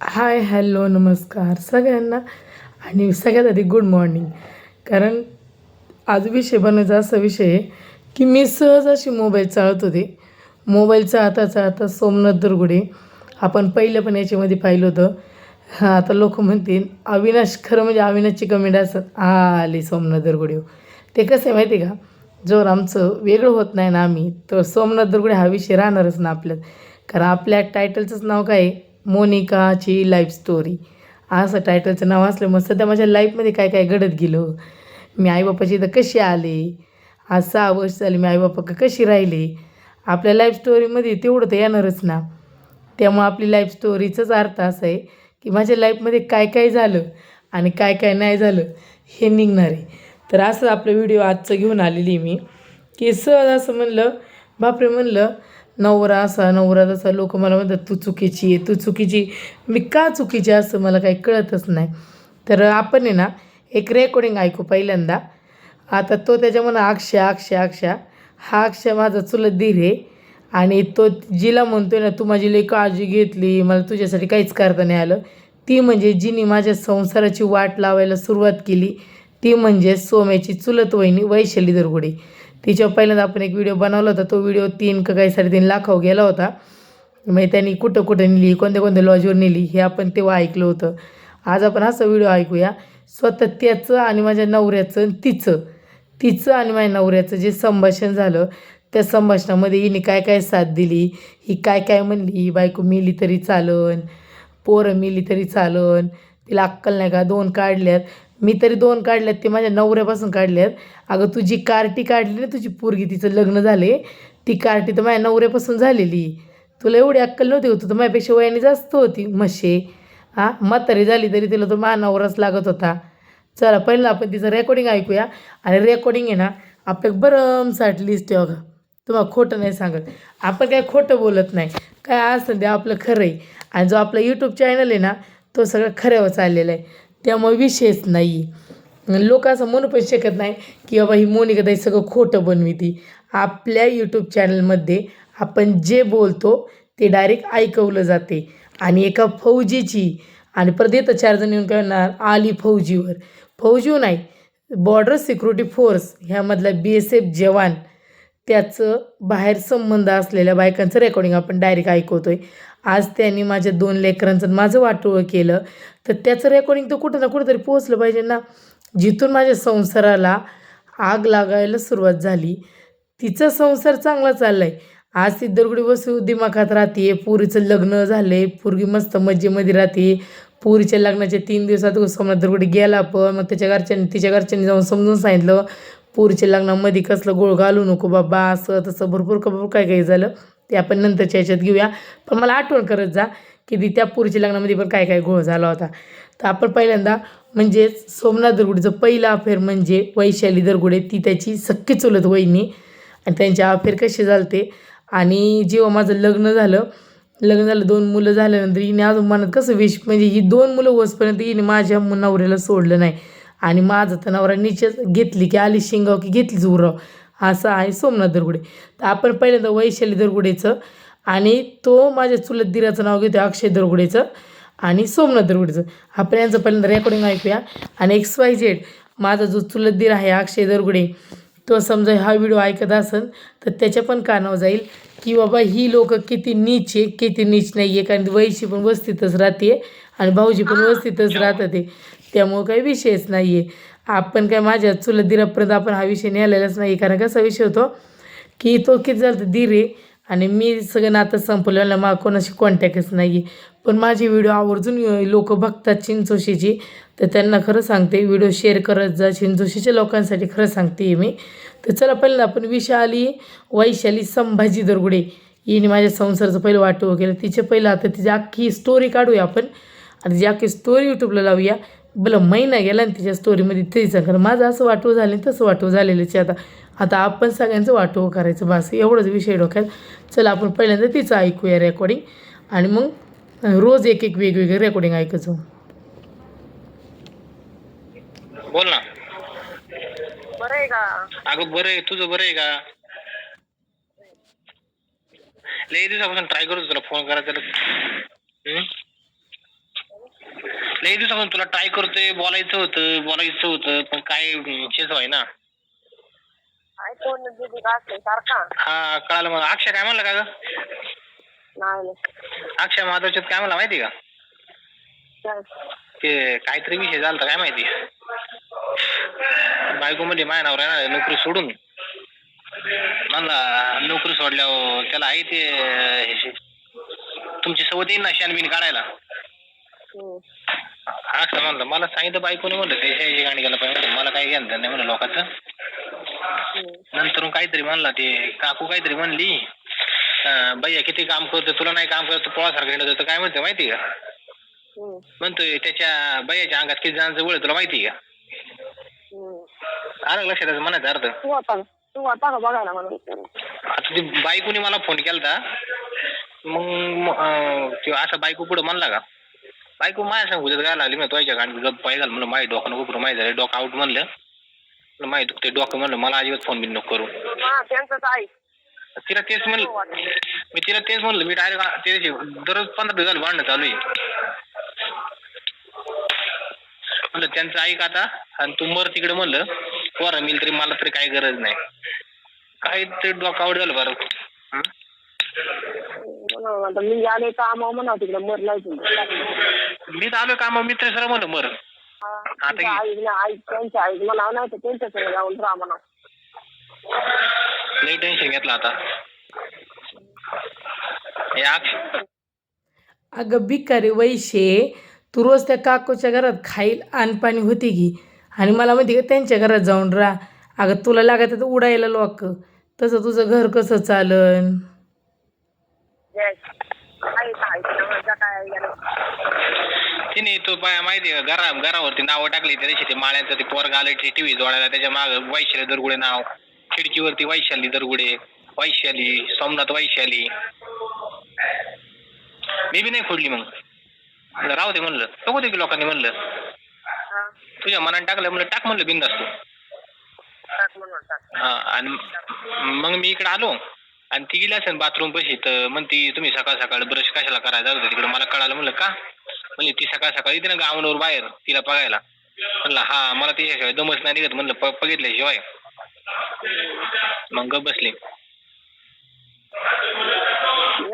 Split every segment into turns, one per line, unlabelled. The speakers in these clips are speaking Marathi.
हाय हॅलो नमस्कार सगळ्यांना. आणि सगळ्यात आधी गुड मॉर्निंग. कारण आज विषय बनायचा असा विषय आहे की मी सहज अशी मोबाईल चालत होते. मोबाईल चाळता चाळता सोमनाथ दुर्गुडे आपण पहिलं पण याच्यामध्ये पाहिलं होतं. हां आता लोक म्हणतील अविनाश खरं म्हणजे अविनाशची कमेंट असतात. आली सोमनाथ दुर्गुडे हो. ते कसं आहे माहिती आहे का? जोर आमचं वेगळं होत नाही ना आम्ही तर सोमनाथ दुर्गुडे हा विषय राहणारच ना आपल्यात. कारण आपल्या टायटलचंच नाव काय आहे? मोनिकाची लाईफ स्टोरी असं टायटलचं नाव असल्यामुळे सध्या माझ्या लाईफमध्ये काय काय घडत गेलं? मी आईबापाची इथं कशी आले? आज सहा वर्ष झाली मी आईबापा का कशी राहिले? आपल्या लाईफ स्टोरीमध्ये तेवढं तर येणारच ना. त्यामुळं आपली लाईफ स्टोरीचाच अर्थ असा आहे की माझ्या लाईफमध्ये काय काय झालं आणि काय काय नाही झालं हे निघणार आहे. तर असं आपलं व्हिडिओ आजचं घेऊन आलेली मी. की सहज असं म्हणलं बापरे म्हणलं नवरा असा नवरा तसा लोक मला म्हणतात तू चुकीची आहे तू चुकीची मी का चुकीची असं मला काही कळतच नाही. तर आपण आहे ना एक रेकॉर्डिंग ऐकू पहिल्यांदा. आता तो त्याच्या म्हणा अक्षा अक्षा अक्षा हा अक्षा माझा चुलत धीर आहे. आणि तो जिला म्हणतोय ना तू माझी लई काळजी घेतली मला तुझ्यासाठी काहीच करता नाही आलं. ती म्हणजे जिने माझ्या संसाराची वाट लावायला सुरुवात केली. ती म्हणजे सोम्याची चुलत वहिनी वैशाली दरगुडे. तिच्यावर पहिल्यांदा आपण एक व्हिडिओ बनवला होता. तो व्हिडिओ तीन का काही साडेतीन लाखावर गेला होता. म्हणजे त्यांनी कुठं कुठं नेली कोणत्या कोणत्या लॉजवर नेली हे आपण तेव्हा ऐकलं होतं. आज आपण असं व्हिडिओ ऐकूया. स्वतः त्याचं आणि माझ्या नवऱ्याचं तिचं. तिचं आणि माझ्या नवऱ्याचं जे संभाषण झालं त्या संभाषणामध्ये हिने काय काय साथ दिली ही काय काय म्हणली ही बायको मिली तरी चालन पोरं मिली तरी चालन तिला अक्कल नाही का? दोन काढल्यात. मी तरी दोन काढल्यात ते माझ्या नवऱ्यापासून काढल्यात अगं तुझी कार्टी काढली ना तुझी पोरगी तिचं लग्न झाले. ती कार्टी तर माझ्या नवऱ्यापासून झालेली. तुला एवढी अक्कल नव्हती होती तर माझ्यापेक्षा वयाने जास्त होती मशे हां म्हातारी झाली तरी तिला तो माझा लागत होता. चला पहिलं आपण तिचं रेकॉर्डिंग ऐकूया. आणि रेकॉर्डिंग आहे ना आपल्या भरमसाठ लिस्ट आहे बघा. तुम्हाला खोटं नाही सांगत. आपण काय खोटं बोलत नाही. काय असं ते आपलं खरं आहे आणि जो आपला यूट्यूब चॅनल आहे ना तो सगळं खऱ्यावर चाललेला आहे. त्यामुळे विषयच नाही. लोक असं म्हणू पण शकत नाही की बाबा ही मोनिका ताई सगळं खोटं बनविती. आपल्या यूट्यूब चॅनलमध्ये आपण जे बोलतो ते डायरेक्ट ऐकवलं जाते. आणि एका फौजीची आणि परत येतं चार जण येऊन करणार आली फौजीवर. फौजी नाही बॉर्डर सिक्युरिटी फोर्स ह्यामधला बी एस एफ जवान त्याचं बाहेर संबंध असलेल्या बायकांचं रेकॉर्डिंग आपण डायरेक्ट आहे आज त्यांनी माझ्या दोन लेकरांचं माझं वाटोळं केलं. तर त्याचं रेकॉर्डिंग तर कुठं ना कुठंतरी पोहोचलं पाहिजे ना. जिथून माझ्या संसाराला आग लागायला सुरुवात झाली. तिचा संसार चांगला चालला आहे आज ती दरगुडी बसू दिमाखात राहते. पुरीचं लग्न झालं आहे पोरगी मस्त मज्जेमध्ये राहते. पुरीच्या लग्नाच्या तीन दिवसात समजा दरगुडी गेला पण मग त्याच्या घरच्यांनी तिच्या घरच्यांनी जाऊन समजून सांगितलं. पुरीच्या लग्नामध्ये कसलं गोळ घालू नको बाबा. असं तसं भरपूर भरपूर काय काही झालं. ते आपण नंतरच्या ह्याच्यात घेऊया. पण मला आठवण करत जा की ती त्या पुरीच्या लग्नामध्ये पण काय काय घोळ झाला होता. तर आपण पहिल्यांदा म्हणजे सोमनाथ दरगुडेचं पहिला अफेअर म्हणजे वैशाली दरगुडे ती त्याची सख्खी चुलत वहिनी आणि त्यांच्या अफेअर कसे झालते आणि जेव्हा माझं लग्न झालं लग्न झालं दोन मुलं झाल्यानंतर हिने अजून मनात कसं विश म्हणजे ही दोन मुलं होसपर्यंत हिने माझ्या नवऱ्याला सोडलं नाही. आणि माझं तर नवरा नीचेच घेतली की आली शिंगाव की घेतलीच उराव असं आहे सोमनाथ दरगुडे. तर आपण पहिल्यांदा वैशाली दरगुडेचं आणि तो माझ्या चुलत दिराचं नाव घेतो अक्षय दरगुडेचं आणि सोमनाथ दरगुडेचं. आपण यांचं पहिल्यांदा रेकॉर्डिंग ऐकूया. आणि एक्स वाय झेड माझा जो चुलत दीर आहे अक्षय दरगुडे तो समजा हा व्हिडिओ ऐकत असेल तर त्याच्या पण कानावर जाईल की बाबा ही लोक किती नीच आहे किती नीच नाही आहे कारण वैशी पण वस्तीतच राहते आणि भाऊजी पण वस्तीतच राहतात ते. त्यामुळं काही विषयच नाही आहे आपण काय माझ्या चुलत दिरापर्यंत आपण हा विषय न्यायलाच नाही कारण कसा विषय होतो की तो किती झालं तर दीर आहे आणि मी सगळं नातं संपवलेलं मला कोणाशी कॉन्टॅक्टच नाही आहे पण माझी व्हिडिओ आवर्जून लोक बघतात चिंचोशीची. तर त्यांना खरं सांगते व्हिडिओ शेअर करत जा चिंचोशीच्या लोकांसाठी खरं सांगते मी. तर चला पहिल्यांदा आपण विशाली वैशाली संभाजी दरगुडे. हिने माझ्या संसाराचं पहिलं वाटो केलं. तिचे पहिलं आता तिची अख्खी स्टोरी काढूया आपण. आणि तिची अख्खी स्टोरी यूट्यूबला लावूया. बरं महिना गेला आणि तिच्या स्टोरीमध्ये तिचं कारण माझं असं वाटव झालं तसं वाटव झालेलंच आहे. आता आता आपण सगळ्यांचं वाटव करायचं बस. एवढंच विषय डोक्यात. चला आपण पहिल्यांदा तिचं ऐकूया रेकॉर्डिंग आणि मग रोज एक एक वेगवेगळे रेकॉर्डिंग ऐकायचं.
बोल ना.
बरं आहे का?
अगं बरं आहे. तुझं बरं आहे का? लय दिवसापासून ट्राय करतो तुला फोन करायचा? लई दिवसापासून तुला ट्राय करतोय बोलायचं होतं बोलायचं होतं पण काय शेच व्हाय ना
का सारखा?
हा कळालं मग अक्षय काय म्हणलं का ग?
नाही.
अक्षय माधवच्यात काय म्हणला माहिती का?
काय?
ते काहीतरी विषय झाला काय माहिती? बायको मध्ये माझ्या नावर आहे ना नोकरी सोडून. म्हणला नोकरी सोडल्यावर त्याला आहे ते तुमची सवत येईल ना शानबिन काढायला. असं म्हणलं मला सांगितलं बायकोने म्हणलं त्याच्या गाणी गेला पाहिजे म्हणलं. मला काय घेणं नाही म्हणलं लोकांचं
हम्म.
नंतर काहीतरी म्हणला ते काकू काहीतरी म्हणली अं, भैया किती काम करतो तुला नाही काम करतो पोळासारखं हिंडत होतं काय म्हणतो माहिती का
हम्म.
म्हणतोय त्याच्या भैयाच्या अंगात किती जणांचं वळ तुला माहिती का. आलं लक्षात त्याचं म्हणायचं अर्थ
तू आता तू आता का बघायला म्हणून
आता ती बायकोने मला फोन केलता मग अं, त्यो असा बायको पुढे म्हणला का बायको माझ्या सांग उद्या गायला लागली मग तुझ्या गाडी गप पाय घाल म्हणलं माझ्या डोकं नको करू माहिती झालं डोकं आउट म्हणलं. म्हणलं माहिती दुखते डोकं म्हणलं मला अजिबात फोन बिन नको करू.
हा त्यांचंच आहे.
तिला तेच म्हणलं मी तिला तेच म्हणलं मी डायरेक्ट त्याची दररोज पंधरा दिवस झालं भांडणं चालू आहे. म्हणलं त्यांचं ऐक आता आणि तू मर तिकडे म्हणलं पोरा मिल तरी मला तरी काही गरज नाही. काय ते डोकं आउट झालं बरं. हं?
आता मी आले काम म्हणा तिकडे मरलाय तुम्ही
मी तर आलो का मग मित्र सर म्हणलं मर. आता घे.
आई आई त्यांच्या आई म्हणा नाही तर त्यांच्याकडे जाऊन राहा म्हणा.
लई टेन्शन घेतलं आता. हे अक्ष
अगं बिकारी वैशे तू रोज त्या काकूच्या घरात खाईल आणपाणी होती की. आणि मला माहिती का त्यांच्या घरात जाऊन राहा. अगं तुला लागत उडायला लोक. तसं तुझं घर कसं चालन
जय. आई आई तिला काय याला.
तिने तो बाया माहिती का? घरा घरावरती नावं टाकली त्या दिवशी ते माळ्यांचं ते पोरग आलं ते टीव्ही जोडायला त्याच्या माग वैशाली दरगुडे नाव. खिडकीवरती वैशाली दरगुडे वैशाली सोमनाथ वैशाली. मी बी नाही फोडली मग. म्हणलं राहू दे म्हणलं. बघू दे की लोकांनी म्हणलं. तुझ्या मनाने टाकलं म्हणलं टाक म्हणलं बिंदास तू. हा आणि मग मी इकडे आलो. आणि ती गेली असेल बाथरूम पशी तर म्हणती तुम्ही सकाळ सकाळ ब्रश कशाला करायला जाऊ तिकडे? मला कळालं म्हणलं का? म्हणली ती सकाळ सकाळी येते ना गावावर बाहेर तिला बघायला. म्हणलं हा मला तिच्याशिवाय दमच नाही निघत. म्हणलं प- बघितल्याशिवाय. मग गप बसली.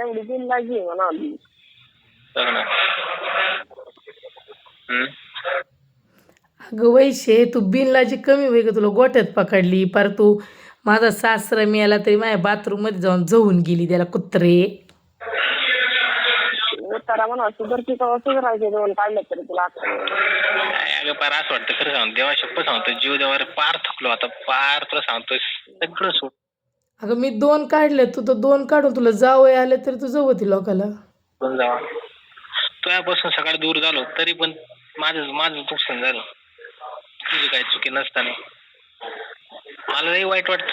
एवढी म्हणा
बघ ना. हम्म.
अगं वैशे तू बिनलाजी कमी होई का तुला गोट्यात पकडली. पर तू माझा सासरा मिळाला तरी माझ्या बाथरूममध्ये जाऊन जवून गेली त्याला कुत्रे.
उत्तरा म्हणा सुधरती का सुधरायचे दोन काढले तरी तुला
अगं पार असं वाटतं खरं सांगतो देवा शप्प सांगतो जीव देवा पार थकलो आता पार तुला सांगतोय सगळं सोड.
अगं मी दोन काढले तू तर दोन काढून तुला जावं आले तरी तू जवती लोकाला.
पण जावा. तुझ्यापासून सकाळी दूर झालो तरी पण माझं माझं नुकसान झालं. तुझी काही चुकी नसताना. मला लई वाईट वाटत.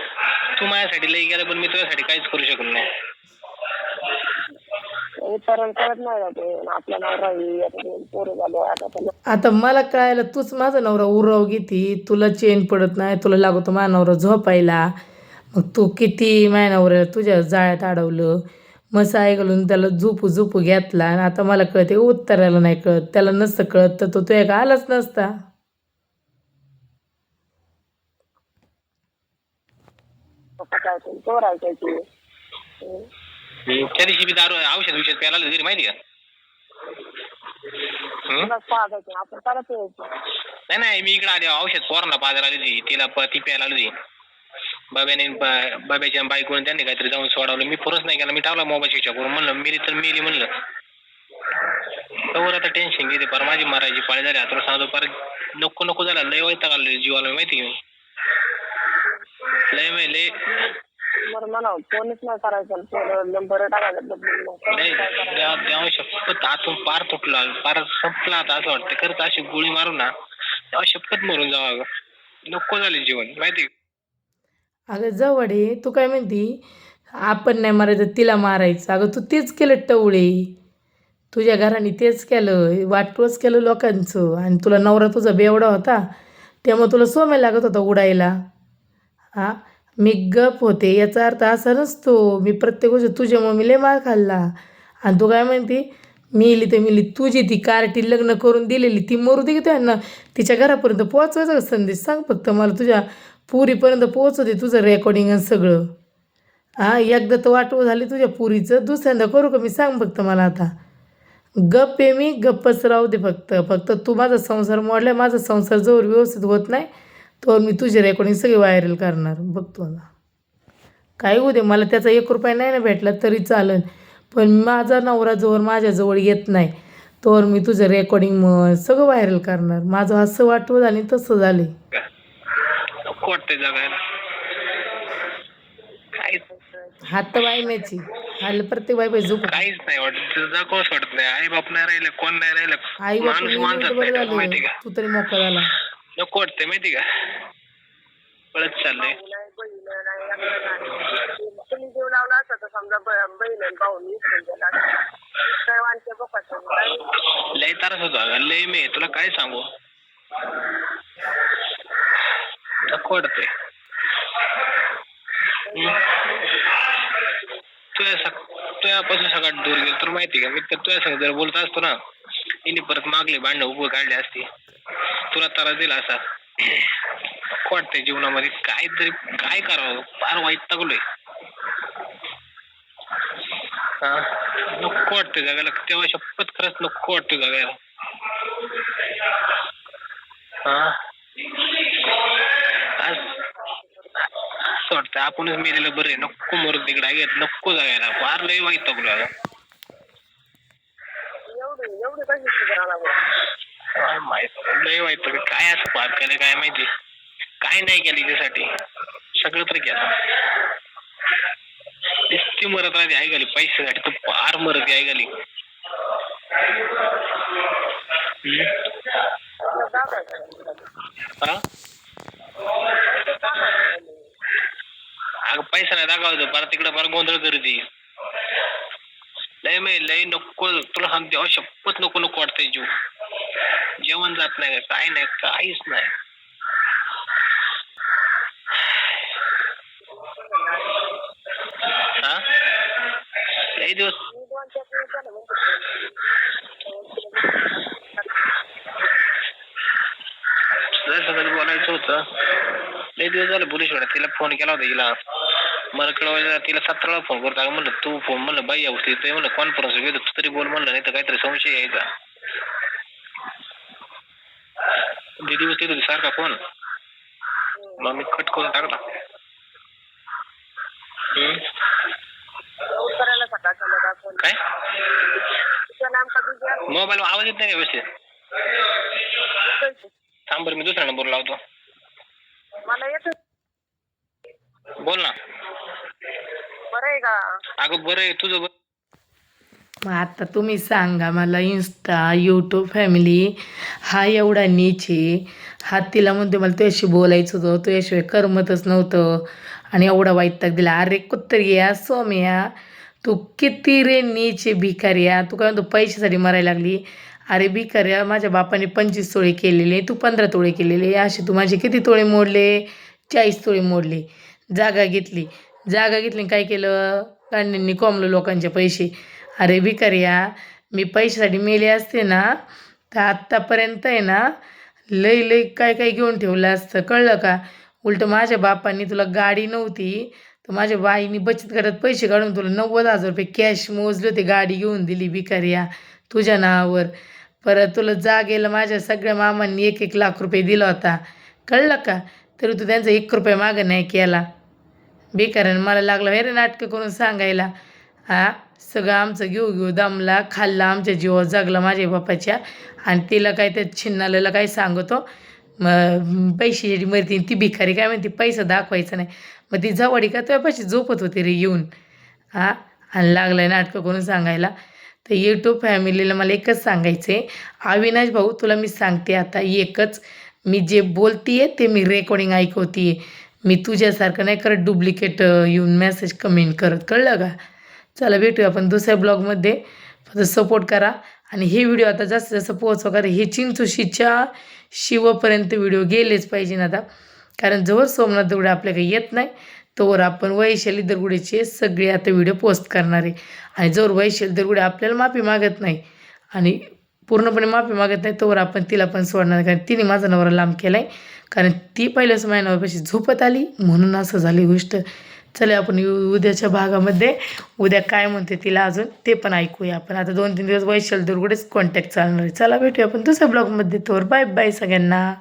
तू माझ्यासाठी लई गेला पण मी तुझ्यासाठी काहीच करू शकलो नाही.
उत्तरण कळत नाही का ते आपल्या नवरा पोरं झालो आता त्याला
आता मला कळायला तूच माझा नवरा उराव घेती तुला चेन पडत नाही तुला लागतो माझा नवरा झोपायला. मग तू किती माझ्या नवऱ्याला तुझ्या जाळ्यात अडवलं? मग ऐकलून त्याला झोपू झोपू घेतला. आणि आता मला कळते उत्तराला नाही कळत. त्याला नसतं कळत तर तो तुझ्या का आलाच नसता.
त्या दिवशी बी दारू औषध विषय प्यायला घरी माहिती का?
पाहायचं आपण
नाही नाही मी इकडे आले औषध पोरांना पाजायला आली होती तिला प- ती प्यायला आली होती. बाब्याने ब- बाब्याच्या बायकोने त्यांनी काहीतरी जाऊन सोडवलं. मी फोनच नाही केला मी टाकला मोबाईल स्विच करून म्हणलं मिली तर मिली म्हणलं. तवर आता टेन्शन घेते पर माझी मारायची पाळी झाली आता तुला सांगतो पर नको नको झाला लय वैताग आलं जीवाला माहिती का मी? लय
बरं फोनच नाही करायचा. नंबर टाकायचा
शपथ. आतून पार तुटला पार संपला आता असं वाटतं. खरंच अशी गोळी मारू ना तेव्हा शपथ मरून जावं अगं. नको झाले जीवन माहिती? का?
अगं जवळे तू काय म्हणती? आपण नाही मारायचं तिला मारायचं. अगं तू तेच केलं टवळे. तुझ्या घराने तेच केलं. वाटोच केलं लोकांचं. आणि तुला नवरा तुझा बेवडा होता. त्यामुळे तुला सोम्या लागत होता उडायला. हा? मी गप होते याचा अर्थ असा नसतो. मी प्रत्येक गोष्ट तुझ्यामुळे मी लय मार खाल्ला. आणि तू काय म्हणते मिली तर मिली तुझी ती कार्टी लग्न करून दिलेली ती मरू दे की त्यांना. तिच्या घरापर्यंत पोहोचवायचा संदेश सांग फक्त. मला तुझ्या पुरीपर्यंत पोहोचवते तुझं रेकॉर्डिंग आणि सगळं. हा एकदा तर वाटव झाली तुझ्या पुरीचं दुसऱ्यांदा करू का मी सांग फक्त मला आता. गप्प आहे मी गप्पच राहू दे फक्त. फक्त तू माझा संसार मोडला माझा संसार जवळ व्यवस्थित होत नाही. तर मी तुझी रेकॉर्डिंग सगळी व्हायरल करणार बघतो आता. काय होऊ दे मला त्याचा एक रुपया नाही ना भेटला तरी चालेल. पण माझा नवरा जोवर माझ्याजवळ येत नाही तोवर मी तुझं रेकॉर्डिंग म्हण सगळं व्हायरल करणार. माझं असं वाटवं झालं आणि तसं झाले हात तर बाई मॅची. हाल प्रत्येक बाई पाहिजे झोप.
काहीच नाही वाटत. नाही. आई बाप नाही राहिलं कोण नाही राहिलं.
आई बाप तू तरी मोकळा झाला.
नको वाटतंय माहिती का? पळत चाललंय.
तुम्ही जीव लावला असता तर समजा बहीण बघत
लय त्रास होतो लय मी. तुला काय सांगू? नको वाटतंय. तुझ्या सक तुझ्यापासून सगळ्यात दूर गेलो. तुला माहिती का? मी तर तुझ्या संग जर बोलत असतो ना हिने परत मागले भांडणं उभं काढली असती. तुला त्रास दिला असा. वाटतंय जीवनामध्ये काहीतरी काय करावं? फार वाईट तगलोय हा? नको वाटतंय जगायला तेव्हा शपथ खरंच नको वाटतंय जगायला हा? असं वाटतं आपणच मेलेलं बरं आहे. नको मोर तिकडे. घेत नको जगायला. फार लय वाईट तगलो आता
एवढी एवढी
काय माहीत? लय वाईट काय असं पाप केलं काय माहिती? काय नाही केलं त्यासाठी सगळं तर केलं. नुसती मरत राहते आई गाली. पैशासाठी तर फार मरत आई गाली. अगं पैसा नाही दाखवायचं. परत तिकडे फार गोंधळ करते. लय मे लय नको. तुला सांगते अहो नको नको वाटतंय जीव. जेवण जात नाही काय नाही काहीच नाही. हा? लय दिवस सगळं बोलायचं होतं. लय दिवस झालं पोलीस तिला फोन केला होता तिला मला कळवायला तिला सात वेळा फोन करतो म्हणलं तू फोन म्हणलं बाई या गोष्टी म्हणलं कॉन्फरन्स घेतो तू तरी बोल म्हणलं नाही तर काहीतरी संशय यायचा. दीदी बसली होती सारखा फोन मग मी कट करून टाकला. काय? मोबाईल आवाज येत नाही व्यवस्थित? थांब बरं मी दुसरा नंबर लावतो.
मला येत
बोल ना.
बरं आहे का?
अगं बरं आहे तुझं बरं.
मग आता तुम्ही सांगा मला इन्स्टा यूट्यूब फॅमिली हा एवढा नीच आहे. हा तिला म्हणते मला तुझ्याशी बोलायचं होतं तुझ्याशिवाय करमतच नव्हतं. आणि एवढा वाईट तक दिला अरे कुत्तरिया सोम्या तू किती रे नीचे भिकारी भिकाऱ्या तू काय म्हणतो पैशासाठी मरायला लागली? अरे भिकाऱ्या माझ्या बापाने पंचवीस तोळे केलेले तू पंधरा तोळे केलेले असे तू माझे किती तोळे मोडले? चाळीस तोळे मोडले. जागा घेतली. जागा घेतली आणि काय केलं? गांडींनी कोंबलं लोकांचे पैसे. अरे भिकाऱ्या मी पैशासाठी मेले असते ना तर आत्तापर्यंत आहे ना लई लई काय काय घेऊन ठेवलं असतं कळलं का? उलटं माझ्या बापांनी तुला गाडी नव्हती तर माझ्या बाईनी बचत करत पैसे काढून तुला नव्वद हजार रुपये कॅश मोजले होते गाडी घेऊन दिली भिकाऱ्या तुझ्या नावावर. परत तुला जागेला माझ्या सगळ्या मामांनी एक एक लाख रुपये दिला होता. कळलं का? तरी तू त्यांचा एक रुपया मागं नाही केला. बेकारानं मला लागलं हे रे नाटकं करून सांगायला. हा? सगळं आमचं घेऊ घेऊ दमला खाल्ला आमच्या जीवावर जगला माझ्या बापाच्या. आणि तिला काय त्या छिन्नाला काय सांगतो मग पैशाची मरती ती भिकारी काय म्हणते पैसा दाखवायचा नाही. मग ती जवळ का तुझ्यापाशी झोपत होती रे येऊन? हा? आणि लागलं नाटकं करून सांगायला. तर यूट्यूब फॅमिलीला मला एकच सांगायचं आहे अविनाश भाऊ तुला मी सांगते आता एकच. मी जे बोलते आहे ते मी रेकॉर्डिंग ऐकवते आहे मी तुझ्यासारखं नाही करत डुप्लिकेट येऊन मेसेज कमेंट करत. कळलं का? चला भेटूया आपण दुसऱ्या ब्लॉगमध्ये. फक्त सपोर्ट करा. आणि हे व्हिडिओ आता जास्तीत जास्त पोहोचवा कारण हे चिंचोशीच्या शिवपर्यंत व्हिडिओ गेलेच पाहिजे ना आता. कारण जोवर सोमनाथ दगडे आपल्याकडे येत नाही तोवर आपण वैशाली दरगुडेचे सगळे आता व्हिडिओ पोस्ट करणार आहे. आणि जर वैशाली दरगुडे आपल्याला माफी मागत नाही आणि पूर्णपणे माफी मागत नाही तोवर आपण तिला पण सोडणार कारण तिने माझा नवरा लांब केला आहे कारण ती पहिल्याच माझ्या नवऱ्यापाशी झोपत आली म्हणून असं झाली गोष्ट. चला आपण उद्याच्या भागामध्ये उद्या काय म्हणते तिला अजून ते पण ऐकूया आपण. आता दोन तीन दिवस वैशाल दुर्गुडेच कॉन्टॅक्ट चालणार आहे. चला भेटूया आपण दुसऱ्या ब्लॉगमध्ये तोर बाय बाय सगळ्यांना.